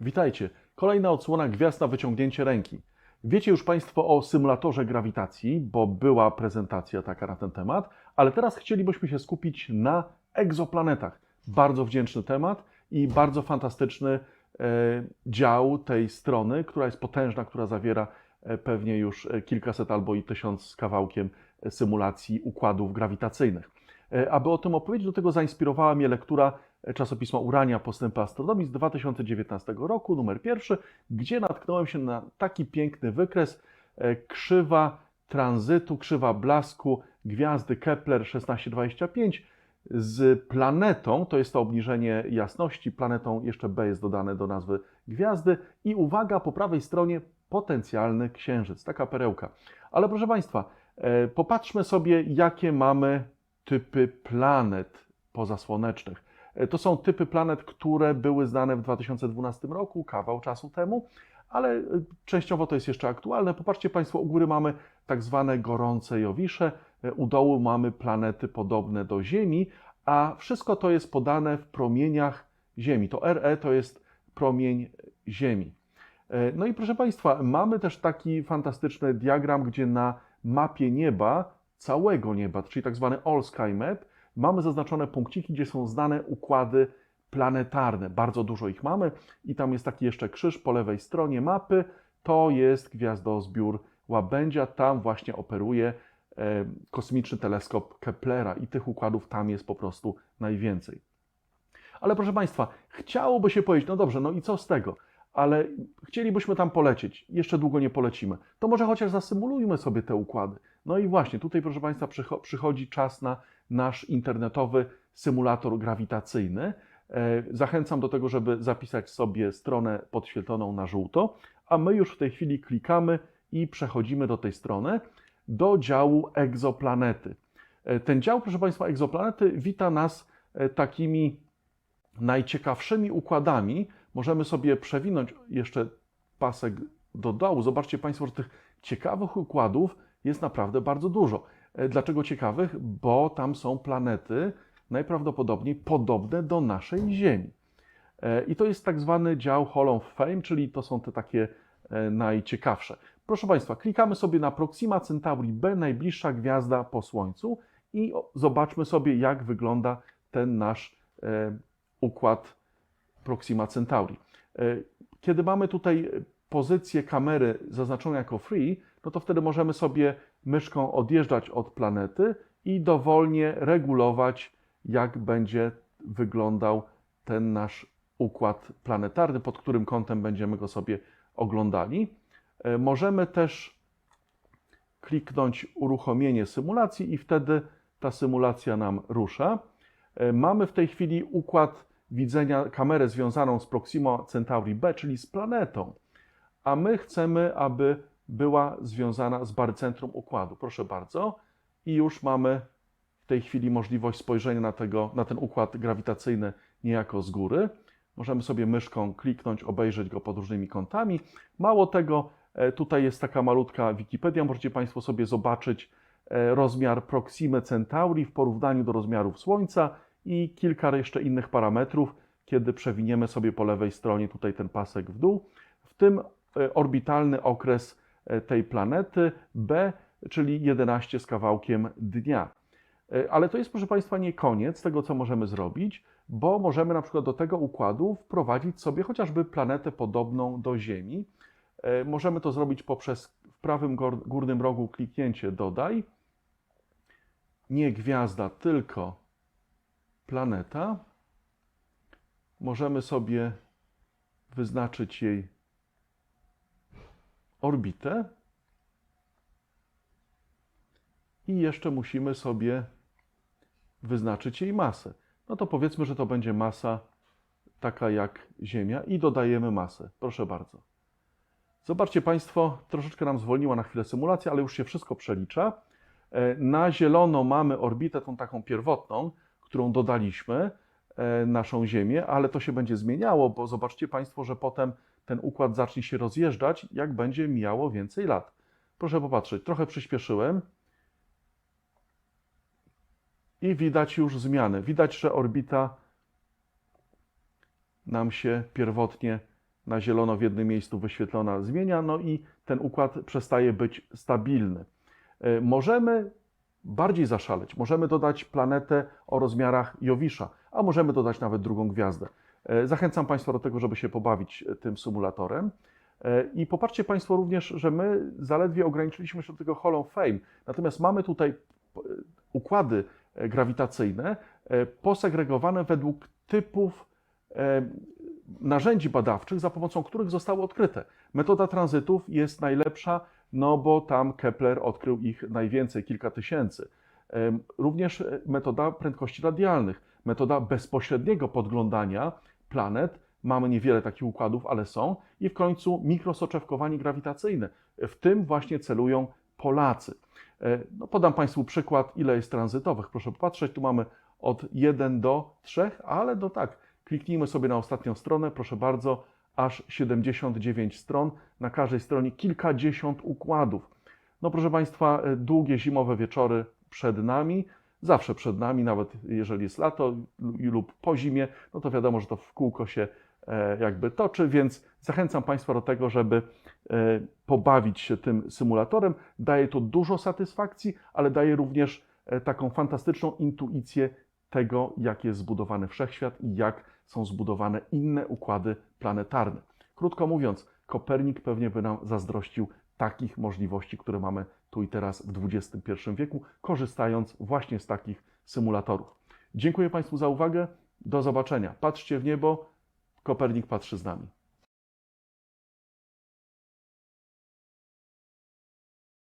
Witajcie. Kolejna odsłona Gwiazd na wyciągnięcie ręki. Wiecie już Państwo o symulatorze grawitacji, bo była prezentacja taka na ten temat, ale teraz chcielibyśmy się skupić na egzoplanetach. Bardzo wdzięczny temat i bardzo fantastyczny e, dział tej strony, która jest potężna, która zawiera e, pewnie już e, kilkaset albo i tysiąc z kawałkiem symulacji układów grawitacyjnych. Aby o tym opowiedzieć, do tego zainspirowała mnie lektura czasopisma Urania Postępy Astronomii z 2019 roku, numer pierwszy, gdzie natknąłem się na taki piękny wykres e, krzywa tranzytu, krzywa blasku gwiazdy Kepler 1625 z planetą, to jest to obniżenie jasności, planetą jeszcze B jest dodane do nazwy gwiazdy i uwaga, po prawej stronie potencjalny księżyc, taka perełka. Ale proszę Państwa, e, popatrzmy sobie, jakie mamy typy planet pozasłonecznych. E, To są typy planet, które były znane w 2012 roku, kawał czasu temu, ale e, częściowo to jest jeszcze aktualne. Popatrzcie Państwo, u góry mamy tak zwane gorące Jowisze, e, u dołu mamy planety podobne do Ziemi, a wszystko to jest podane w promieniach Ziemi. To RE to jest promień Ziemi. No i proszę Państwa, mamy też taki fantastyczny diagram, gdzie na mapie nieba, całego nieba, czyli tak zwany All Sky Map, mamy zaznaczone punkciki, gdzie są znane układy planetarne. Bardzo dużo ich mamy i tam jest taki jeszcze krzyż po lewej stronie mapy. To jest gwiazdozbiór Łabędzia. Tam właśnie operuje e, kosmiczny teleskop Keplera i tych układów tam jest po prostu najwięcej. Ale proszę Państwa, chciałoby się powiedzieć, no dobrze, no i co z tego? Ale chcielibyśmy tam polecieć, jeszcze długo nie polecimy. To może chociaż zasymulujmy sobie te układy. No i właśnie, tutaj proszę Państwa przycho- przychodzi czas na nasz internetowy symulator grawitacyjny. E, Zachęcam do tego, żeby zapisać sobie stronę podświetloną na żółto, a my już w tej chwili klikamy i przechodzimy do tej strony, do działu egzoplanety. E, Ten dział, proszę Państwa, egzoplanety wita nas e, takimi najciekawszymi układami. Możemy sobie przewinąć jeszcze pasek do dołu. Zobaczcie Państwo, że tych ciekawych układów jest naprawdę bardzo dużo. E, Dlaczego ciekawych? Bo tam są planety najprawdopodobniej podobne do naszej Ziemi. E, I to jest tak zwany dział Hall of Fame, czyli to są te takie e, najciekawsze. Proszę Państwa, klikamy sobie na Proxima Centauri B, najbliższa gwiazda po Słońcu i zobaczmy sobie, jak wygląda ten nasz układ Proxima Centauri. E, Kiedy mamy tutaj pozycję kamery zaznaczoną jako free, no to wtedy możemy sobie myszką odjeżdżać od planety i dowolnie regulować, jak będzie wyglądał ten nasz układ planetarny, pod którym kątem będziemy go sobie oglądali. E, Możemy też kliknąć uruchomienie symulacji i wtedy ta symulacja nam rusza. E, Mamy w tej chwili układ widzenia, kamerę związaną z Proxima Centauri B, czyli z planetą, a my chcemy, aby była związana z barycentrum układu. Proszę bardzo. I już mamy w tej chwili możliwość spojrzenia na, tego, na ten układ grawitacyjny niejako z góry. Możemy sobie myszką kliknąć, obejrzeć go pod różnymi kątami. Mało tego, e, tutaj jest taka malutka Wikipedia, możecie Państwo sobie zobaczyć e, rozmiar Proximy Centauri w porównaniu do rozmiarów Słońca i kilka jeszcze innych parametrów, kiedy przewiniemy sobie po lewej stronie tutaj ten pasek w dół. W tym e, orbitalny okres e, tej planety B, czyli 11 z kawałkiem dnia. E, Ale to jest, proszę Państwa, nie koniec tego, co możemy zrobić, bo możemy na przykład do tego układu wprowadzić sobie chociażby planetę podobną do Ziemi. Możemy to zrobić poprzez w prawym gór- górnym rogu kliknięcie dodaj. Nie gwiazda, tylko planeta. Możemy sobie wyznaczyć jej orbitę. I jeszcze musimy sobie wyznaczyć jej masę. No to powiedzmy, że to będzie masa taka jak Ziemia i dodajemy masę. Proszę bardzo. Zobaczcie Państwo, troszeczkę nam zwolniła na chwilę symulacja, ale już się wszystko przelicza. E, Na zielono mamy orbitę tą taką pierwotną, którą dodaliśmy, e, naszą Ziemię, ale to się będzie zmieniało, bo zobaczcie Państwo, że potem ten układ zacznie się rozjeżdżać, jak będzie mijało więcej lat. Proszę popatrzeć, trochę przyspieszyłem i widać już zmiany. Widać, że orbita nam się pierwotnie na zielono w jednym miejscu wyświetlona zmienia, no i ten układ przestaje być stabilny. E, Możemy bardziej zaszaleć, możemy dodać planetę o rozmiarach Jowisza, a możemy dodać nawet drugą gwiazdę. E, Zachęcam Państwa do tego, żeby się pobawić e, tym symulatorem. E, I popatrzcie Państwo również, że my zaledwie ograniczyliśmy się do tego Hall of Fame, natomiast mamy tutaj układy grawitacyjne posegregowane według typów narzędzi badawczych, za pomocą których zostały odkryte. Metoda tranzytów jest najlepsza, no bo tam Kepler odkrył ich najwięcej, kilka tysięcy. Również e, metoda prędkości radialnych, metoda bezpośredniego podglądania planet. Mamy niewiele takich układów, ale są. I w końcu mikrosoczewkowanie grawitacyjne. W tym właśnie celują Polacy. E, No, podam Państwu przykład, ile jest tranzytowych. Proszę popatrzeć, tu mamy od 1 do 3, ale no tak, kliknijmy sobie na ostatnią stronę, proszę bardzo, aż 79 stron, na każdej stronie kilkadziesiąt układów. No proszę Państwa, e, długie zimowe wieczory przed nami, zawsze przed nami, nawet jeżeli jest lato lub po zimie, no to wiadomo, że to w kółko się e, jakby toczy, więc zachęcam Państwa do tego, żeby e, pobawić się tym symulatorem. Daje to dużo satysfakcji, ale daje również taką fantastyczną intuicję tego, jak jest zbudowany wszechświat i jak są zbudowane inne układy planetarne. Krótko mówiąc, Kopernik pewnie by nam zazdrościł takich możliwości, które mamy tu i teraz w XXI wieku, korzystając właśnie z takich symulatorów. Dziękuję Państwu za uwagę. Do zobaczenia. Patrzcie w niebo. Kopernik patrzy z nami.